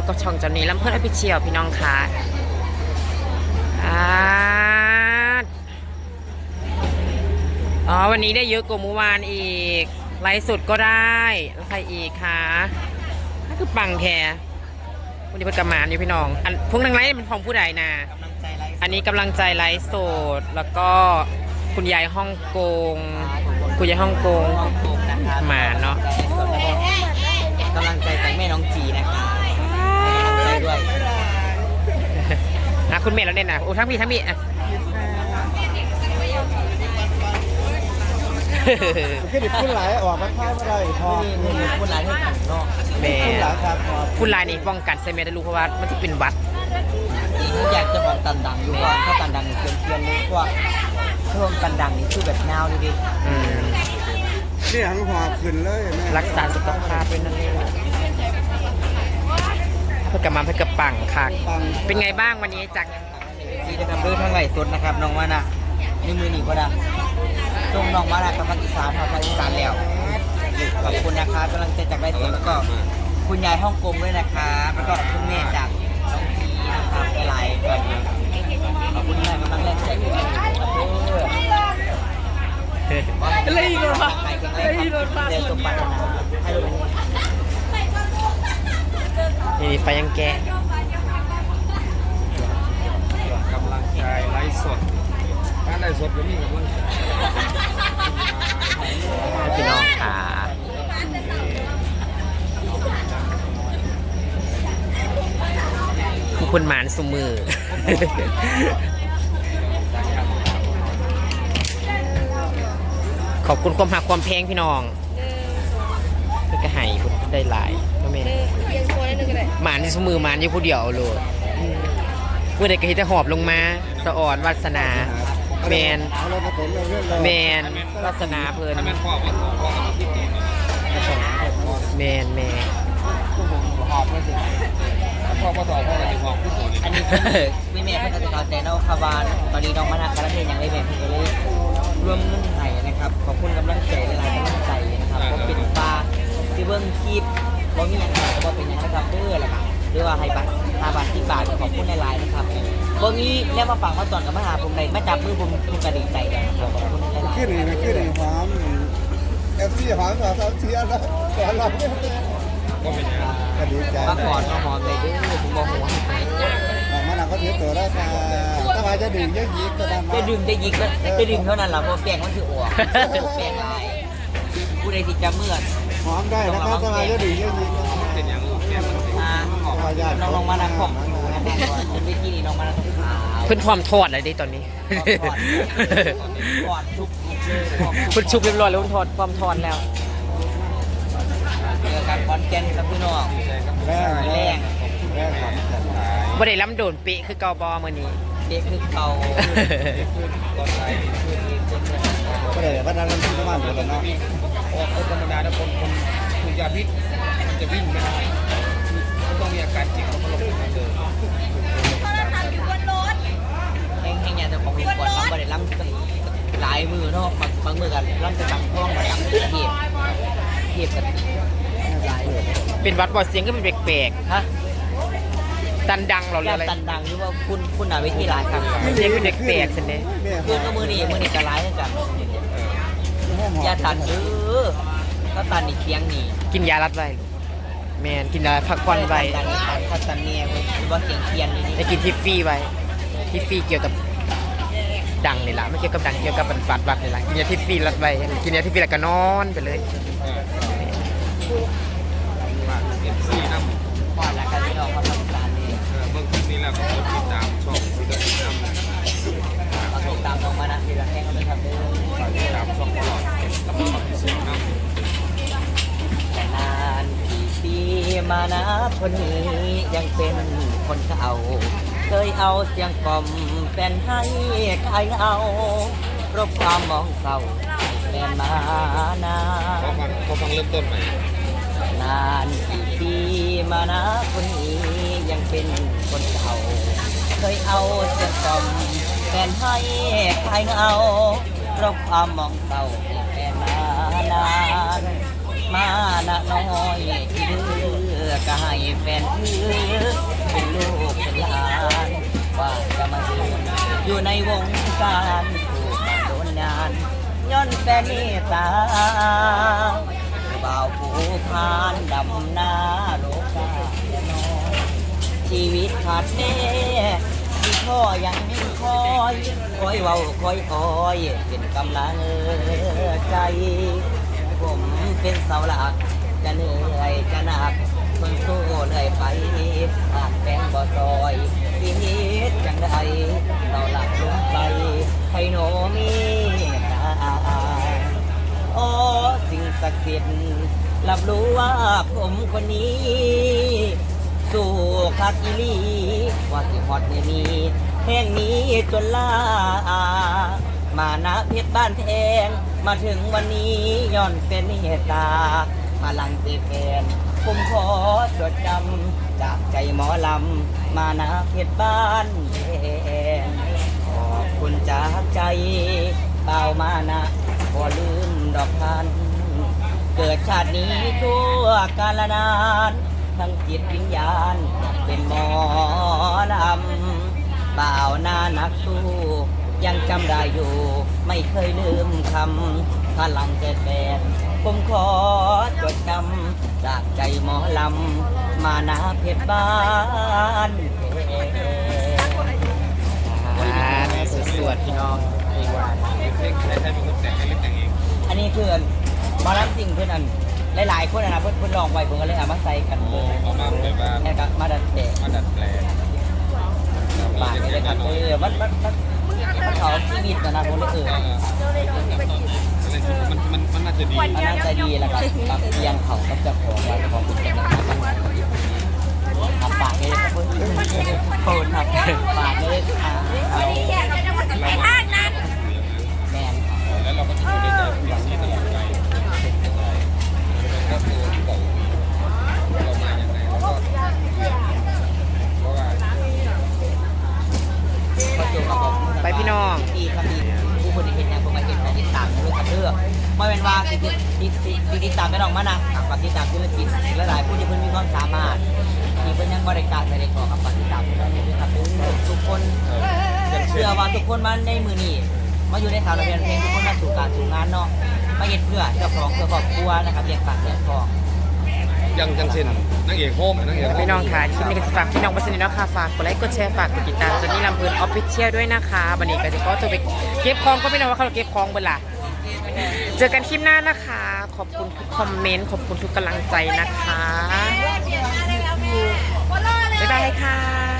บกับช่องเจานี้ลำเพื่อนอภิเชียวพี่น้องค่ะอ่าอ๋อวันนี้ได้เยอะกว่าเมื่อวานอีกไลฟ์สดก็ได้แล้วใครอีกคะนั่นคือปังแควันนี้เพิ่นกำมานอยู่พี่น้องอันพวกนางไลฟ์เป็นของผู้ใดนะกำลังใจไลฟ์อันนี้กำลังใจไลฟ์สดแล้วก็คุณยายฮ่องกง คุณยายฮ่องกงฮ่องกงนะคะมาเนอะกำลังใจจากแม่น้องจีนะคะให้กำลังใจ ด้วยนะคุณเมย์แล้วเนี่ยนะโอ้ทั้งพี่ทั้งพี่อะขึ้นอีกขึ้นหลายออกมาค่ายไม่ได้พอนี่นี่พูดร้านให้กันเนาะแม่ขึ้นหลายครับพอคุณลายนี่ป้องกันเซเมได้รู้เพราะว่ามันจะเป็นหวัดจริงอยากจะมองตันดังอยู่ว่าถ้าตันดังเทียนเทียนนี่ว่าช่วงตันดังนี่คือแบบแนวนี่ดิอืมนี่หันหัวขึ้นเลยแม่รักษาสุขภาพด้วยนั่นเองเพื่อกำมาเพื่อกระปังค่ะปังเป็นไงบ้างวันนี้จากจีนะครับเรื่องทั้งไหลฟ์สดนะครับน้องว่านะนี่มือหนีก็ได้ส่งน้องมานะกับภาคอีสานครับภาคอีสานแล้วขอบคุณนะครับกำลังใจจากไลฟ์สดแล้วก็คุณยายฮ่องกงด้วยนะครับแล้วก็คุณแม่จากน้องพีนะครับหลายๆแบบขอบคุณแม่กำลังแรงใจด้วยนะครับเด้ออะไรอีกเหรอวะไปแข็งแรงครับเดินสมบัตินาให้ลูก นี่ไฟยังแกะกำลังใจไลฟ์สดการไลฟ์สดก็มีกำลังใจพี่น้องค่ะผู้คนหมานสมือขอบคุณความหักความเพลงพี่น้องเพื่อกระหายพุ่นได้หลายก็แม่น หมานที่สมือหมานอยู่ผู้เดียวเลยเมื่อใดก็เห็นแต่หอบลงมาสะอ่อนวาสนาแมนเอาเลยมาผมเรื่องเลยแมนวาสนาเพิ่นถ้าแม่พ่อพ่อพ่อก็คิดดีนะแมนแมนหอบไม่สิพ่อพ่อต่อพ่อก็จะบอกผู้สูงอันนี้คือไม่แม่ก็จะเข้าใจเนาะคาวานตอนนี้น้องมานาคาราเทศยังไม่แม่พี่ก็เลยร่วมมุ่งไห้นะครับ ขอบคุณกำลังใจหลายๆกำลังใจนะครับผมเป็นปลาซีเบิ้งคีบ บ่มีอย่างไรก็บ่เป็นอย่างนะครับเด้อละครับหรือว่าให้บัตรห้าบาทสิบบาทขอบคุณหลายๆนะครับบ่มีแนวมาฝากมาตอนกับมาหาผมได้มาจับมือผมผมก็ดีใจเลยนครับขอบคุณหลายขึ้นอีกขึ้นอีกหอมเอฟซีหอมสาวสาวเชียร์นะสอนเราก็เป็นยังก็ดีใจมาก่อนมาหอมเลยเด้อผมบอกหัวมันก็ถือตัวได้ค่ะถ้ามาจะดื่มเยอะยิกก็ได้มาจะดึงได้ยิกก็จะดึงเท่านั้นล่ะเพราะแป้งมันคืออวกแป้งลายผู้ใดที่จะเมื่อ หอมได้นะครับถ้ามาจะดื่มเยอะยิกเป็นอย่างแก้มันอ่าน้องลงมานักของเป็นวิธีนี้น้องมานักของขาวเพิ่นพร้อมทอดเลยดิตอนนี้ก่อนทุกเพิ่นชุบเรียบร้อยแล้วเพิ่นทอดพร้อมทอดแล้วเจอกันคอนแกนครับพี่น้องแรงแรแรงงแรงครับบ่ได้ล้ำโดนเป๊ะคือเกาบอมื้อนี้เด็กคือเก่าก็เลยวันนั้นที่ประมาณเดือนเนาะ ออกคนธรรมดาถ้าคนคนถูกยาพิษมันจะวิ่งไม่ได้มันต้องมีอาการเจ็บเขาลงมาเลยแห้งแห้งยาจะของเห็นก่อนล้ำบ่ได้ล้ำตั้งหลายมือเนาะบางบางมือกันล้ำจะตังท้องมาล้ำเทียบเทียบกันหลายเป็นวัดบ่เสียงก็เป็นแปลกๆฮะๆตันดังเหรอหรือแก้อะไรตันดังที่ว่าคุณคุณหนาเวทีหลายครั้งเสียงเป็นแปลกๆซั่นเด้คือก็มือนี่มือนี่จะร้ายเหมือนกัน อย่าตันเด้อถ้าตันนี่เคียงนี่กินยารัดไว้ลูกแม่นกินยาพักผ่อนไว้ตันนี่ตันถ้าตันเนี่ยคือว่าเสียงเคียนนี่ได้กินทิฟฟี่ไว้ทิฟฟี่เกี่ยวกับดังนี่ล่ะไม่เกี่ยวกับดังเกี่ยวกับบัดวัดนี่ล่ะกินยาทิฟฟี่รัดไว้กินยาทิฟฟี่แล้วก็นอนไปเลย มานะคนนี้ยังเป็นคนเก่าเคยเอาเสียงกล่อมแฟนให้คลายเหงารบความมองเศร้าแฟนมานาพอฟังพอฟังเริ่มต้นใหม่นานกี่ปีมานะคนนี้ยังเป็นคนเก่าเคยเอาเสียงกล่อมแฟนให้คลายเหงารบความมองเศร้าแฟนมานานมานะน้อยที่ดื้อ ก็ให้แฟนถือเป็นลูกเป็นหลานว่าจะมาเดินอยู่ในวงการสู่มาโดนนานย้อนแต่เมตตาบ่าผู้พานดำหน้าโลกาและนอนชีวิตขาดแน่ที่พ่อยังคอยคอยเว้าคอยคอยเป็นกำลังใจ ผมเป็นเสาหลักจะเหนื่อยจะหนัก เพิ่งสู้เลยไปหากแฟนบ่ซอยชีวิตจังไดเสาหลักลงไปให้โนมีตาโอ้สิ่งศักดิ์สิทธิ์รับรู้ว่าผมคนนี้ สู่คักอีลีว่าสิฮอดในนี้แห่งนี้จนลามานะเพชรบ้านแพงมาถึงวันนี้ย้อนเป็นเหตุตาพลังเตแฟน ผมขอจดจำจากใจหมอลำ มานะเพชรบ้านแพงขอบคุณจากใจเปล่ามานะพอลืมดอกพัน เกิดชาตินี้ทั่วกาลนาน ทั้งจิตวิญญาณเป็นหมอลำเบ่าหน้านักสู้ ยังจำได้อยู่ ไม่เคยลืมคำพลังเกิดแฟนผมขอจดจำ จากใจหมอลำ มานาเพชรบ้านเพชรอ่าสวดๆพี่น้องเพลงใครใครเป็นคนแต่งให้เล่นแต่งเอง อันนี้คือหมารับสิ่งเพื่อนอันหลายๆคนนะเพื่อนเพื่อนลองไว้ผมก็เลยเอามาใส่กันโอ้เอามาแบบว่าแล้วก็มาดัดแปลงมาดัดแปลงปากเลยครับเออมันมันมันมันเขาชีวิตนะนะผมเลยเออ มันมันมันน่าจะดี มันน่าจะดีแล้วครับปรับเปลี่ยนเขากับเจ้าของไว้ เป็นว่าติดติดติดติดตามไม่ต้องมานะฝากติดตามธุรกิจหลายผู้ที่เพิ่นมีความสามารถที่เพิ่นยังบริการไม่ได้ขอกับฝากติดตามทุกคนะครับทุกคนเชื่อว่าทุกคนมาในมือนี้มาอยู่ในสาวระเบียนเพลงทุกคนมาสู่การสู่งานเนาะมาเห็นเพื่อเจ้าของเพื่อครอบครัวนะครับเลี้ยงปากเลี้ยงท้องยังยังเช่นนางเอกโฮมนางเอกพี่น้องค่ะคลิปนี้ก็จะฝากพี่น้องวัสดุเนะคะฝากกดไลค์กดแชร์ฝากกดติดตามจนนี่ลำเพลินออฟฟิเชียลด้วยนะคะวันนี้ก็จะก็จะไปเก็บของก็ไม่รู้ว่าเขาเก็บของเบนล่ะ เจอกันคลิปหน้านะคะ ขอบคุณทุกคอมเมนต์ ขอบคุณทุกกำลังใจนะคะ บ๊ายบายค่ะ